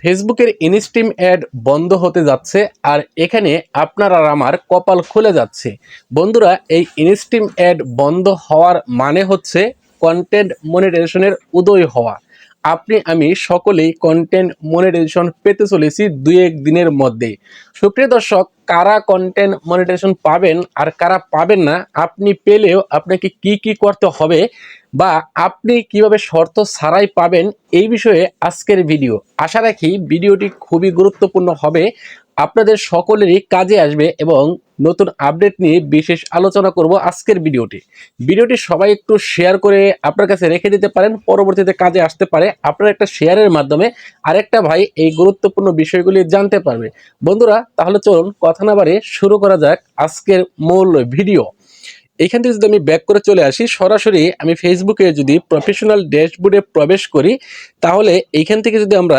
ফেসবুকের instream add বন্ধ হতে যাচ্ছে আর এখানে আপনার আর আমার কপাল খুলে যাচ্ছে। বন্ধুরা, এই ইনস্টিম অ্যাড বন্ধ হওয়ার মানে হচ্ছে কন্টেন্ট মনিটাইজেশনের উদয় হওয়া। আপনি, আমি সকলেই কন্টেন্ট মনিটাইজেশন পেতে চলেছি দুই এক দিনের মধ্যে। সুপ্রিয় দর্শক, কারা কন্টেন্ট মনিটাইজেশন পাবেন আর কারা পাবেন না, আপনি পেলেও আপনাকে কি কি করতে হবে বা আপনি কীভাবে শর্ত ছাড়াই পাবেন, এই বিষয়ে আজকের ভিডিও আশা রাখি ভিডিওটি খুবই গুরুত্বপূর্ণ হবে। আপনাদের সকলেরই কাজে আসবে এবং নতুন আপডেট নিয়ে বিশেষ আলোচনা করব আজকের ভিডিওটি। ভিডিওটি সবাই একটু শেয়ার করে আপনার কাছে রেখে দিতে পারেন, পরবর্তীতে কাজে আসতে পারে। আপনার একটা শেয়ারের মাধ্যমে আরেকটা ভাই এই গুরুত্বপূর্ণ বিষয়গুলি জানতে পারবে। বন্ধুরা, তাহলে চলুন কথা না বাড়িয়ে শুরু করা যাক আজকের মূল ভিডিও। এখান থেকে যদি আমি ব্যাক করে চলে আসি, সরাসরি আমি ফেসবুকে যদি প্রফেশনাল ড্যাশবোর্ডে প্রবেশ করি, তাহলে এইখান থেকে যদি আমরা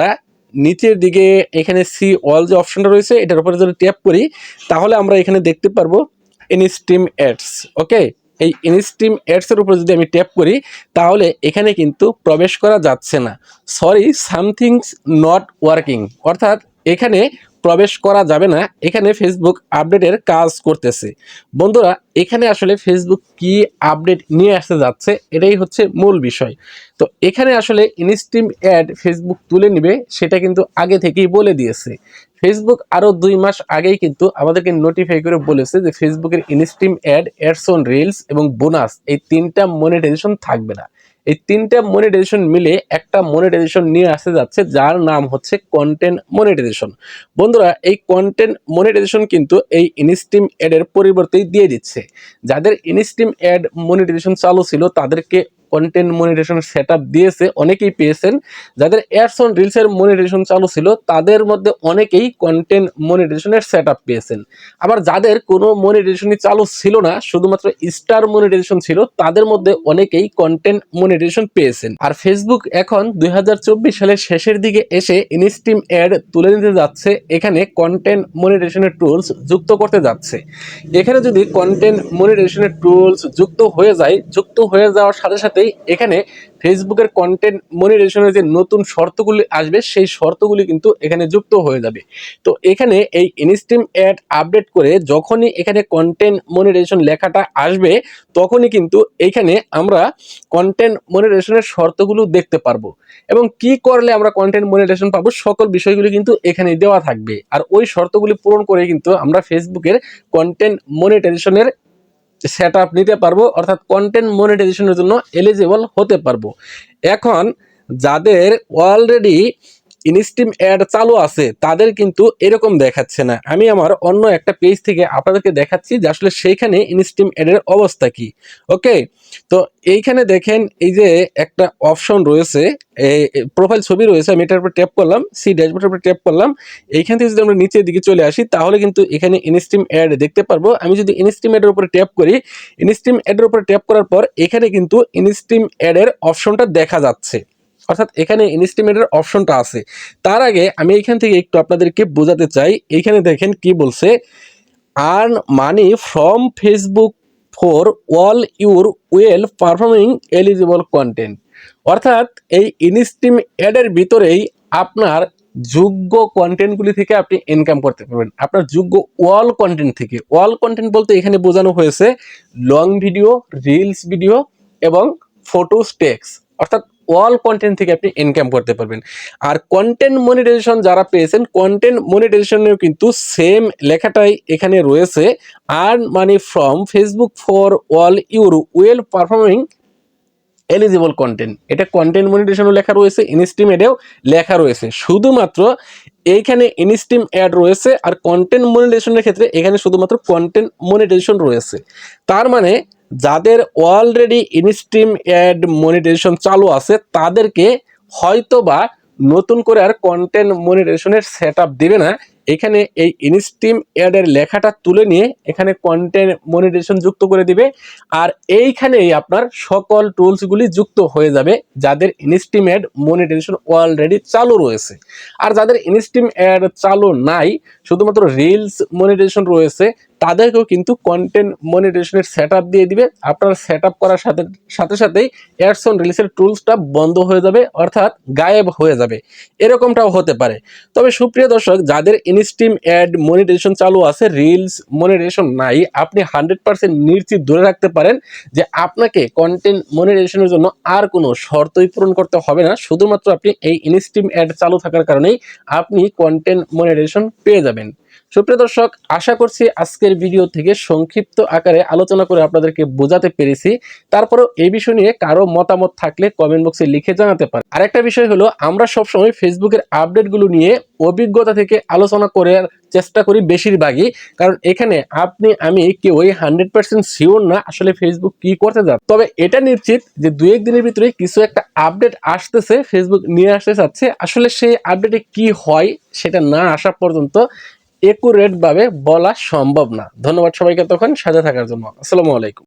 নিচের দিকে এখানে সি অল যে অপশনটা রয়েছে, এটার উপরে যদি ট্যাপ করি, তাহলে আমরা এখানে দেখতে পারব ইনস্ট্রিম অ্যাডস ওকে এই ইনস্ট্রিম অ্যাডসের উপরে যদি আমি ট্যাপ করি, তাহলে এখানে কিন্তু প্রবেশ করা যাচ্ছে না। সরি সামথিংস নট ওয়ার্কিং অর্থাৎ এখানে প্রবেশ করা যাবে না, এখানে ফেসবুক আপডেটের কাজ করতেছে। বন্ধুরা, এখানে আসলে ফেসবুক কি আপডেট নিয়ে আসতে যাচ্ছে, এটাই হচ্ছে মূল বিষয়। তো এখানে আসলে ইনস্ট্রিম অ্যাড ফেসবুক তুলে নেবে, সেটা কিন্তু আগে থেকেই বলে দিয়েছে। ফেসবুক আরও দুই মাস আগেই কিন্তু আমাদেরকে নোটিফাই করে বলেছে যে ফেসবুকের ইনস্ট্রিম অ্যাড অ্যাডস রিলস এবং বোনাস এই তিনটা মনিটাইজেশন থাকবে না। এই তিনটা মনিটাইজেশন মিলে একটা মনিটাইজেশন নিয়ে আসতে যাচ্ছে, যার নাম হচ্ছে কন্টেন্ট মনিটাইজেশন বন্ধুরা, এই কন্টেন্ট মনিটাইজেশন কিন্তু এই ইনস্ট্রিম অ্যাডের পরিবর্তেই দিয়ে দিচ্ছে। যাদের ইনস্ট্রিম অ্যাড মনিটাইজেশন চালু ছিল, তাদেরকে কন্টেন্ট মনিটেশন সেট দিয়েছে, অনেকেই পেয়েছেন। যাদের অ্যাডস অন রিলসের মনিটেশন চালু ছিল, তাদের মধ্যে অনেকেই কন্টেন্ট মনিটেশনের সেট পেয়েছেন। আবার যাদের কোনো মনিটাইজেশনই চালু ছিল না, শুধুমাত্র স্টার মনিটেশন ছিল, তাদের মধ্যে অনেকেই কন্টেন্ট মনিটেশন পেয়েছেন। আর ফেসবুক এখন দুই হাজার চব্বিশ সালের শেষের দিকে এসে ইনস্ট্রিম অ্যাড তুলে নিতে যাচ্ছে, এখানে কন্টেন্ট মনিটেশনের টুলস যুক্ত করতে যাচ্ছে। এখানে যদি কন্টেন্ট মনিটেশনের টুলস যুক্ত হয়ে যায়, যুক্ত হয়ে যাওয়ার সাথে সাথে সাথেই এখানে ফেসবুকের কন্টেন্ট মনিটাইজেশনের যে নতুন শর্তগুলি আসবে, সেই শর্তগুলি কিন্তু এখানে যুক্ত হয়ে যাবে। তো এখানে এই ইনস্ট্রিম অ্যাড আপডেট করে যখনই এখানে কন্টেন্ট মনিটাইজেশন লেখাটা আসবে, তখনই কিন্তু এখানে আমরা কন্টেন্ট মনিটাইজেশনের শর্তগুলো দেখতে পারব। এবং কি করলে আমরা কন্টেন্ট মনিটাইজেশন পাবো, সকল বিষয়গুলি কিন্তু এখানে দেওয়া থাকবে। আর ওই শর্তগুলি পূরণ করে কিন্তু আমরা ফেসবুকের কন্টেন্ট মনিটাইজেশনের সেট আপ নিতে পারব অর্থাৎ কন্টেন্ট মনিটাইজেশনের জন্য এলিজিবল হতে পারব। এখন যাদের অলরেডি ইনস্ট্রিম অ্যাড চালু আছে, তাদের কিন্তু এরকম দেখাচ্ছে না। আমি আমার অন্য একটা পেজ থেকে আপনাদেরকে দেখাচ্ছি যে আসলে সেইখানে ইনস্ট্রিম অ্যাডের অবস্থা কি। ওকে তো এইখানে দেখেন এই যে একটা অপশন রয়েছে প্রোফাইল ছবি রয়েছে, আমি এটার উপর ট্যাপ করলাম সি ড্যাশবোর্ডের উপর ট্যাপ করলাম। এইখান থেকে যদি আমরা নিচের দিকে চলে আসি, তাহলে কিন্তু এখানে ইনস্ট্রিম অ্যাড দেখতে পারব। আমি যদি ইনস্ট্রিম অ্যাডের উপরে ট্যাপ করি ইনস্ট্রিম অ্যাডের উপরে ট্যাপ করার পর এখানে কিন্তু ইনস্ট্রিম অ্যাডের অপশনটা দেখা যাচ্ছে। অর্থাৎ এখানে ইনস্টিমেটের অপশনটা আছে। তার আগে আমি এখান থেকে একটু আপনাদেরকে বোঝাতে চাই। এইখানে দেখেন কি বলছে earn money from Facebook for all your well performing eligible content অর্থাৎ এই ইনস্টিম অ্যাডের ভিতরেই আপনার যোগ্য কন্টেন্টগুলি থেকে আপনি ইনকাম করতে পারবেন। আপনার যোগ্য ওয়াল কন্টেন্ট থেকে। ওয়াল কন্টেন্ট বলতে এখানে বোঝানো হয়েছে লং ভিডিও রিলস ভিডিও এবং ফটোস টেক্স অর্থাৎ অল কন্টেন্ট থেকে আপনি ইনকাম করতে পারবেন। আর কন্টেন্ট মনিটাইজেশন যারা পেয়েছেন কন্টেন্ট মনিটাইজেশনেও কিন্তু সেম লেখাটাই এখানে রয়েছে। Earn money from Facebook for all your well performing eligible content এটা কন্টেন্ট মনিটেশনও লেখা রয়েছে ইনস্টিমেটেও লেখা রয়েছে। শুধুমাত্র এইখানে ইনস্টিম অ্যাড রয়েছে আর কন্টেন্ট মনিটেশনের ক্ষেত্রে এখানে শুধুমাত্র কন্টেন্ট মনিটেশন রয়েছে। তার মানে যাদের অলরেডি ইনস্ট্রিম অ্যাড মনিটাইজেশন চালু আছে, তাদেরকে হয়তো বা নতুন করে আর কন্টেন্ট মনিটাইজেশনের সেট আপ দেবে না। এখানে এই ইনস্টিম অ্যাডের লেখাটা তুলে নিয়ে এখানে কন্টেন্ট মনিটাইজেশন যুক্ত করে দিবে। আর এইখানেই আপনার সকল টুলসগুলি যুক্ত হয়ে যাবে, যাদের ইনস্টিম অ্যাড মনিটাইজেশন অলরেডি চালু রয়েছে। আর যাদের ইনস্টিম অ্যাড চালু নাই, শুধুমাত্র রিলস মনিটাইজেশন রয়েছে, তাদেরকেও কিন্তু কন্টেন্ট মনিটাইজেশনের সেট দিয়ে দিবে। আপনার সেট করার সাথে সাথে সাথেই অ্যাডস অন টুলসটা বন্ধ হয়ে যাবে, অর্থাৎ গায়েব হয়ে যাবে। এরকমটাও হতে পারে। তবে সুপ্রিয় দর্শক, যাদের ইনস্টিম অ্যাড মনিটেশন চালু আছে রিলস মনিটেশন নাই। আপনি হান্ড্রেড পার্সেন্ট নিশ্চিত ধরে রাখতে পারেন যে আপনাকে কন্টেন্ট মনিটেশনের জন্য আর কোনো শর্তই পূরণ করতে হবে না। শুধুমাত্র আপনি এই ইনস্টিম অ্যাড চালু থাকার কারণেই আপনি কন্টেন্ট মনিটেশন পেয়ে যাবেন। সুপ্রিয় দর্শক, আশা করছি আজকের ভিডিও থেকে সংক্ষিপ্ত আকারে আলোচনা করে আপনাদেরকে বোঝাতে পেরেছি। তারপরেও এই বিষয় নিয়ে কারও মতামত থাকলে কমেন্ট বক্সে লিখে জানাতে পারেন। আরেকটা বিষয় হলো, আমরা সবসময় ফেসবুকের আপডেটগুলো নিয়ে অভিজ্ঞতা থেকে আলোচনা করার চেষ্টা করি বেশিরভাগই। কারণ এখানে আপনি, আমি কেউই হান্ড্রেড পার্সেন্ট শিওর না আসলে ফেসবুক কি করতে যাচ্ছে। তবে এটা নিশ্চিত যে দু এক দিনের ভিতরে কিছু একটা আপডেট আসতেছে ফেসবুক নিয়ে আসতে চাচ্ছে। আসলে সেই আপডেটে কি হয় সেটা না আসা পর্যন্ত একুরেট ভাবে বলা সম্ভব না। ধন্যবাদ সবাইকে তখন সাজা থাকার জন্য। আসসালামু আলাইকুম।